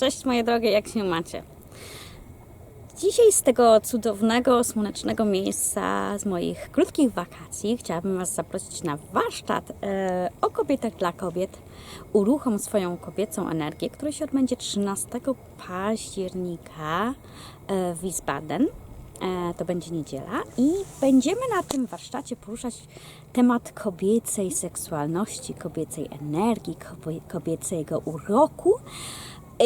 Cześć moje drogie, jak się macie? Dzisiaj z tego cudownego, słonecznego miejsca, z moich krótkich wakacji, chciałabym Was zaprosić na warsztat e, o kobietach dla kobiet. Uruchom swoją kobiecą energię, który się odbędzie 13 października e, w Wiesbaden. E, to będzie niedziela i będziemy na tym warsztacie poruszać temat kobiecej seksualności, kobiecej energii, kobie- kobiecego uroku. E,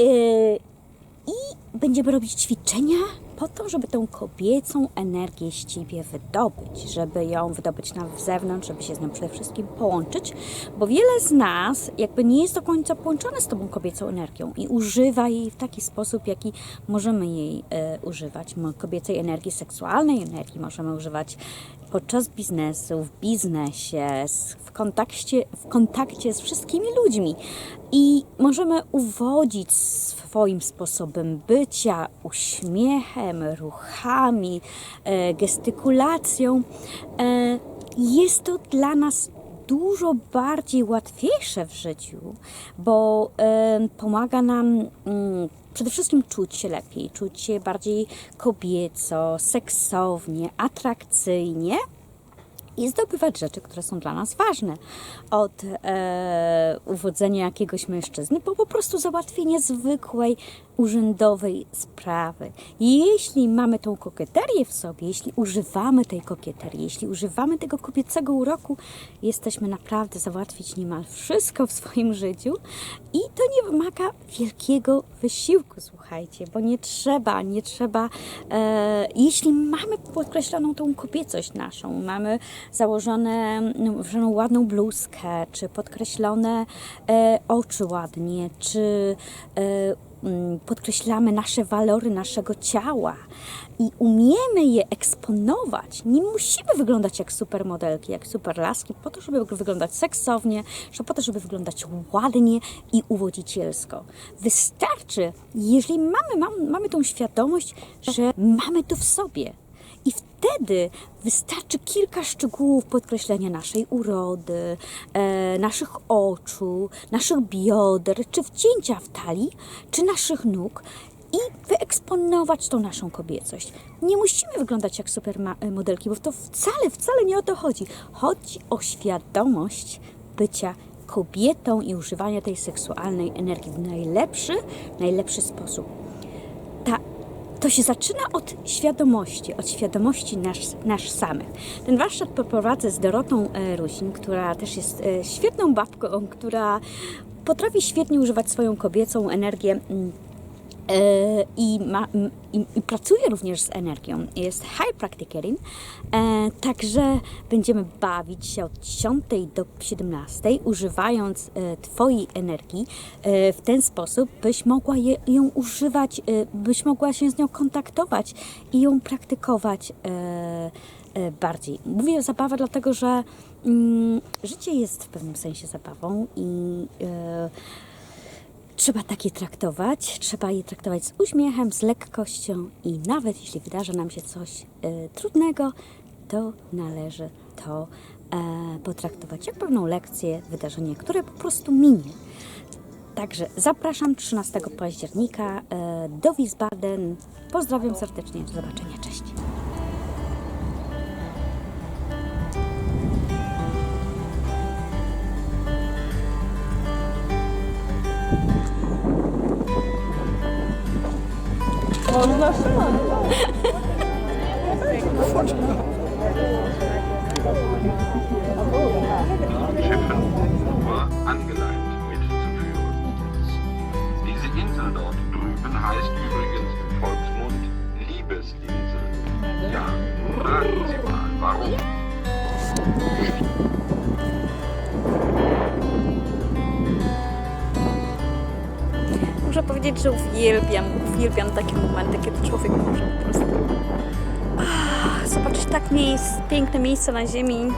i będziemy robić ćwiczenia po to, żeby tą kobiecą energię z ciebie wydobyć, żeby ją wydobyć na zewnątrz, żeby się z nią przede wszystkim połączyć, bo wiele z nas jakby nie jest do końca połączone z tą kobiecą energią i używa jej w taki sposób, jaki możemy jej e, używać. Kobiecej energii seksualnej, energii możemy używać podczas biznesu, w biznesie, w kontakcie, w kontakcie z wszystkimi ludźmi i możemy uwodzić swoim sposobem bycia, uśmiechem, ruchami, e, gestykulacją. E, jest to dla nas dużo bardziej łatwiejsze w życiu, bo e, pomaga nam mm, przede wszystkim czuć się lepiej, czuć się bardziej kobieco, seksownie, atrakcyjnie i zdobywać rzeczy, które są dla nas ważne. Od e, uwodzenia jakiegoś mężczyzny po po prostu załatwienie zwykłej, urzędowej sprawy. Jeśli mamy tą kokieterię w sobie, jeśli używamy tej kokieterii, jeśli używamy tego kobiecego uroku, jesteśmy naprawdę załatwić niemal wszystko w swoim życiu i to nie wymaga wielkiego wysiłku, słuchajcie, bo nie trzeba, nie trzeba, e, jeśli mamy podkreśloną tą kobiecość naszą, mamy założone, założoną ładną bluzkę, czy podkreślone e, oczy ładnie, czy e, podkreślamy nasze walory naszego ciała i umiemy je eksponować. Nie musimy wyglądać jak supermodelki, jak superlaski, po to, żeby wyglądać seksownie, po to, żeby wyglądać ładnie i uwodzicielsko. Wystarczy, jeżeli mamy, mamy, mamy tą świadomość, że mamy to w sobie. I wtedy wystarczy kilka szczegółów podkreślenia naszej urody, e, naszych oczu, naszych bioder, czy wcięcia w talii, czy naszych nóg i wyeksponować tą naszą kobiecość. Nie musimy wyglądać jak supermodelki, bo to wcale, wcale nie o to chodzi. Chodzi o świadomość bycia kobietą i używania tej seksualnej energii w najlepszy, najlepszy sposób. To się zaczyna od świadomości, od świadomości nas, nas samych. Ten warsztat poprowadzę z Dorotą e, Rusin, która też jest e, świetną babką, która potrafi świetnie używać swoją kobiecą energię mm, i, ma, i, i pracuje również z energią. Jest high practicating, e, także będziemy bawić się od 10 do 17, używając e, Twojej energii e, w ten sposób, byś mogła je, ją używać, e, byś mogła się z nią kontaktować i ją praktykować e, e, bardziej. Mówię zabawa, dlatego że mm, życie jest w pewnym sensie zabawą i e, Trzeba takie traktować, trzeba je traktować z uśmiechem, z lekkością i nawet jeśli wydarzy nam się coś e, trudnego, to należy to e, potraktować jak pewną lekcję, wydarzenie, które po prostu minie. Także zapraszam 13 października e, do Wiesbaden. Pozdrawiam serdecznie, do zobaczenia, cześć. Schiffen nur angeleimt mitzuführen. Diese Insel dort drüben heißt übrigens im Volksmund Liebesinsel. Ja, raten Sie mal, warum? Muszę powiedzieć, że uwielbiam, uwielbiam takie momenty, kiedy człowiek może po prostu ah, zobaczyć tak miejsc, piękne miejsca na ziemi,